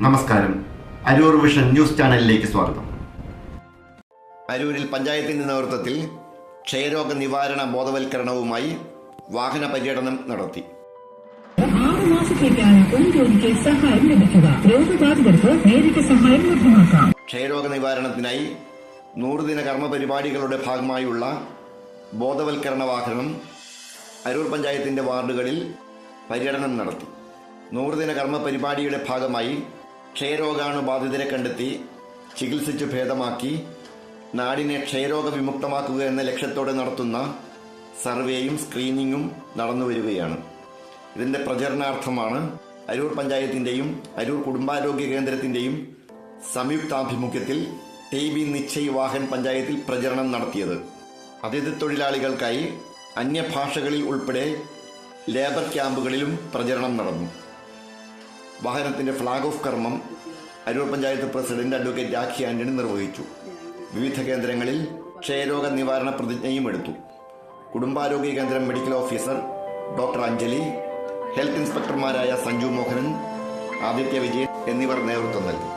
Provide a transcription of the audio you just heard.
നമസ്കാരം. Aroor vision news ചാനലിലേക്ക് സ്വാഗതം. അരൂരിൽ പഞ്ചായത്തിന്റെ നേതൃത്വത്തിൽ ക്ഷയരോഗ നിവാരണ ബോധവൽക്കരണവുമായി വാഹന പര്യടനം നടത്തി. ആറ് മാസത്തേക്കാണ് ഒരു ജോലിക്ക് സഹായം ലഭിക്കുക. രോഗബാധിതർക്ക് നേരിട്ട് സഹായം ലഭ്യമാക്കാം. ക്ഷയരോഗ നിവാരണത്തിനായി നൂറുദിന കർമ്മ പരിപാടികളുടെ ഭാഗമായുള്ള ബോധവൽക്കരണ വാഹനം അരൂർ പഞ്ചായത്തിന്റെ വാർഡുകളിൽ പര്യടനം നടത്തി. നൂറുദിന കർമ്മ പരിപാടിയുടെ ഭാഗമായി ക്ഷയരോഗാണുബാധിതരെ കണ്ടെത്തി ചികിത്സിച്ചു ഭേദമാക്കി നാടിനെ ക്ഷയരോഗ വിമുക്തമാക്കുക എന്ന ലക്ഷ്യത്തോടെ നടത്തുന്ന സർവേയും സ്ക്രീനിങ്ങും നടന്നു വരികയാണ്. ഇതിന്റെ പ്രചരണാർത്ഥമാണ് അരൂർ പഞ്ചായത്തിന്റെയും അരൂർ കുടുംബാരോഗ്യ കേന്ദ്രത്തിന്റെയും സംയുക്താഭിമുഖ്യത്തിൽ ടി ബി നിശ്ചയ് വാഹൻ പഞ്ചായത്തിൽ പ്രചരണം നടത്തിയത്. അതിഥി തൊഴിലാളികൾക്കായി അന്യഭാഷകളിൽ ഉൾപ്പെടെ ലേബർ ക്യാമ്പുകളിലും പ്രചരണം നടന്നു. വാഹനത്തിന്റെ ഫ്ളാഗ് ഓഫ് കർമ്മം അരൂർ പഞ്ചായത്ത് പ്രസിഡന്റ് അഡ്വക്കേറ്റ് രാഖി ആന്റണി നിർവഹിച്ചു. വിവിധ കേന്ദ്രങ്ങളിൽ ക്ഷയരോഗ നിവാരണ പ്രതിജ്ഞയും എടുത്തു. കുടുംബാരോഗ്യ കേന്ദ്രം medical officer doctor Anjali health ഇൻസ്പെക്ടർമാരായ Sanju Mohanan Aditya Vijayan എന്നിവർ നേതൃത്വം നൽകി.